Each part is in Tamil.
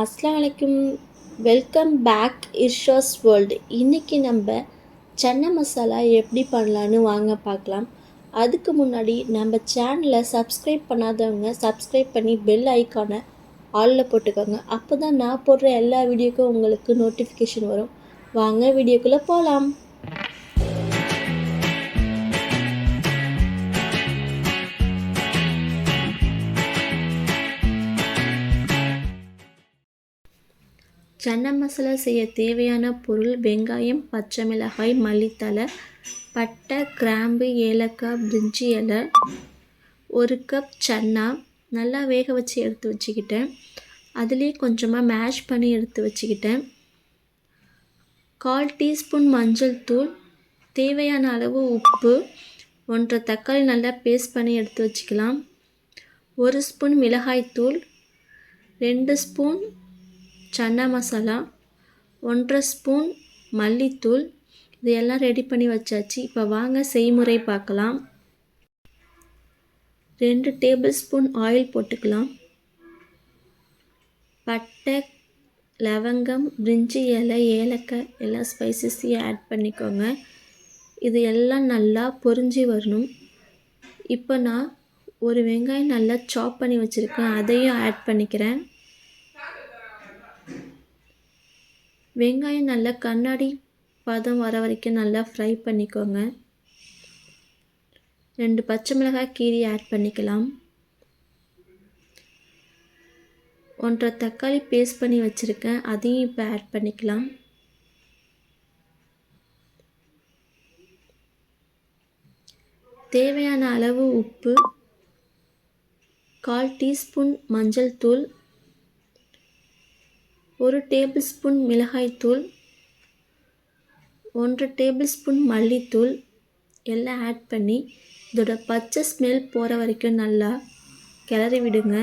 அஸ்லாம் வலைக்கும் வெல்கம் பேக் இர்ஷாஸ் வேர்ல்டு. இன்றைக்கி நம்ம சன்ன மசாலா எப்படி பண்ணலான்னு வாங்க பார்க்கலாம். அதுக்கு முன்னாடி நம்ம சேனலை சப்ஸ்கிரைப் பண்ணாதவங்க சப்ஸ்கிரைப் பண்ணி பெல் ஐக்கானை ஆலில் போட்டுக்கோங்க. அப்போ தான் நான் போடுற எல்லா வீடியோக்கும் உங்களுக்கு நோட்டிஃபிகேஷன் வரும். வாங்க வீடியோக்குள்ளே போகலாம் சன்னா மசாலா செய்ய தேவையான பொருள் வெங்காயம் பச்சை மிளகாய் மல்லித்தழை பட்டை கிராம்பு ஏலக்காய் பிரிஞ்சி இலை ஒரு கப் சன்னா. நல்லா வேக வச்சு எடுத்து வச்சுக்கிட்டேன். அதுலேயே கொஞ்சமாக மேஷ் பண்ணி எடுத்து வச்சுக்கிட்டேன். கால் டீஸ்பூன் மஞ்சள் தூள் தேவையான அளவு உப்பு ஒன்றரை தக்காளி நல்லா பேஸ்ட் பண்ணி எடுத்து வச்சுக்கலாம். ஒரு ஸ்பூன் மிளகாய்த்தூள் ரெண்டு ஸ்பூன் சன்னா மசாலா ஒன்றரை ஸ்பூன் மல்லித்தூள் இதையெல்லாம் ரெடி பண்ணி வச்சாச்சு. இப்போ வாங்க செய்முறை பார்க்கலாம். ரெண்டு டேபிள் ஸ்பூன் ஆயில் போட்டுக்கலாம். பட்டை லவங்கம் பிரிஞ்சி இலை ஏலக்காய் எல்லா ஸ்பைசஸையும் ஆட் பண்ணிக்கோங்க. இது எல்லாம் நல்லா பொரிஞ்சு வரணும். இப்போ நான் ஒரு வெங்காயம் நல்லா சாப் பண்ணி வச்சுருக்கேன். அதையும் ஆட் பண்ணிக்கிறேன். வெங்காயம் நல்லா கண்ணாடி பதம் வர வரைக்கும் நல்லா ஃப்ரை பண்ணிக்கோங்க. ரெண்டு பச்சை மிளகாய் கீரி ஆட் பண்ணிக்கலாம். ஒன்றரை தக்காளி பேஸ்ட் பண்ணி வச்சுருக்கேன். அதையும் இப்போ ஆட் பண்ணிக்கலாம். தேவையான அளவு உப்பு கால் டீஸ்பூன் மஞ்சள் தூள் ஒரு டேபிள் ஸ்பூன் மிளகாய்த்தூள் ஒன்றரை டேபிள் ஸ்பூன் மல்லித்தூள் எல்லாம் ஆட் பண்ணி இதோட பச்சை ஸ்மெல் போகிற வரைக்கும் நல்லா கிளறி விடுங்க.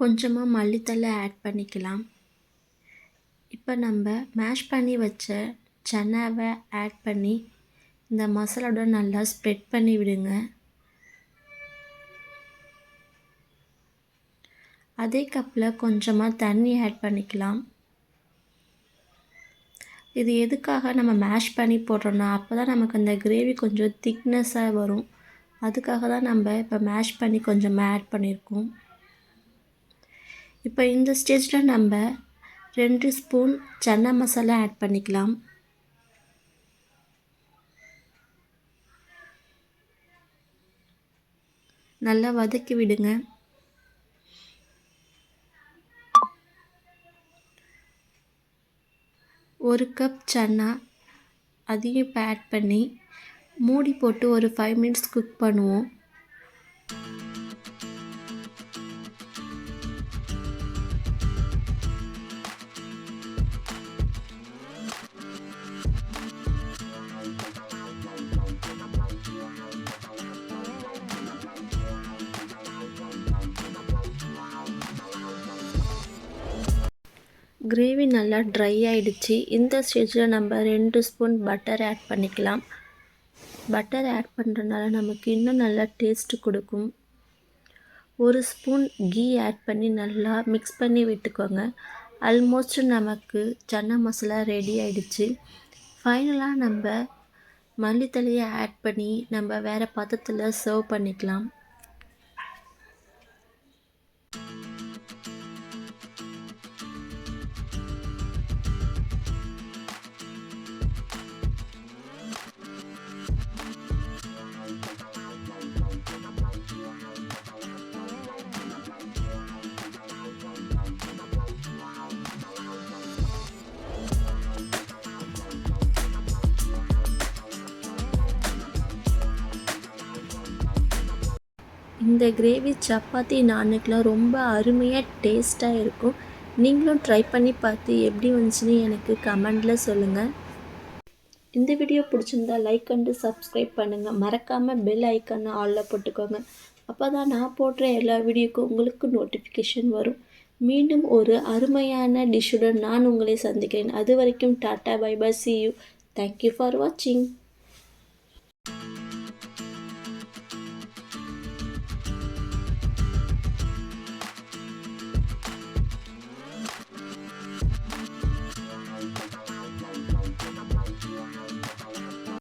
கொஞ்சமாக மல்லித்தலை ஆட் பண்ணிக்கலாம். இப்போ நம்ம மேஷ் பண்ணி வச்ச சன்னாவை ஆட் பண்ணி இந்த மசாலாவோட நல்லா ஸ்ப்ரெட் பண்ணி விடுங்க. அதே கப்பில் கொஞ்சமாக தண்ணி ஆட் பண்ணிக்கலாம். இது எதுக்காக நம்ம மேஷ் பண்ணி போடுறோன்னா அப்போ தான் நமக்கு அந்த கிரேவி கொஞ்சம் திக்னஸ்ஸாக வரும். அதுக்காக தான் நம்ம இப்போ மேஷ் பண்ணி கொஞ்சமாக ஆட் பண்ணியிருக்கோம். இப்போ இந்த ஸ்டேஜில் நம்ம ரெண்டு ஸ்பூன் சன்னா மசாலா ஆட் பண்ணிக்கலாம். நல்லா வதக்கி விடுங்க. ஒரு கப் சன்னா அதையும் இப்போ ஆட் பண்ணி மூடி போட்டு ஒரு ஃபைவ் மினிட்ஸ் குக் பண்ணுவோம். கிரேவி நல்லா ட்ரை ஆகிடுச்சு இந்த ஸ்டேஜில் நம்ம ரெண்டு ஸ்பூன் பட்டர் ஆட் பண்ணிக்கலாம். பட்டர் ஆட் பண்ணுறதுனால நமக்கு இன்னும் நல்லா டேஸ்ட்டு கொடுக்கும். ஒரு ஸ்பூன் கீ ஆட் பண்ணி நல்லா மிக்ஸ் பண்ணி விட்டுக்கோங்க. ஆல்மோஸ்ட் நமக்கு சன்னா மசாலா ரெடி ஆகிடுச்சு ஃபைனலாக நம்ம மல்லித்தலையை ஆட் பண்ணி நம்ம வேறு பாத்திரத்தில் சர்வ் பண்ணிக்கலாம். இந்த கிரேவி சப்பாத்தி நானுக்கெலாம் ரொம்ப அருமையாக டேஸ்ட்டாக இருக்கும். நீங்களும் ட்ரை பண்ணி பார்த்து எப்படி வந்துச்சுன்னு எனக்கு கமெண்டில் சொல்லுங்கள் இந்த வீடியோ பிடிச்சிருந்தா லைக் அண்டு சப்ஸ்கிரைப் பண்ணுங்கள் மறக்காமல் பெல் ஐக்கானை ஆலில் போட்டுக்கோங்க. அப்போ தான் நான் போடுற எல்லா வீடியோக்கும் உங்களுக்கு நோட்டிஃபிகேஷன் வரும். மீண்டும் ஒரு அருமையான டிஷ்ஷுடன் நான் உங்களை சந்திக்கிறேன். அது வரைக்கும் tata bye bye see you thank you for வாட்சிங்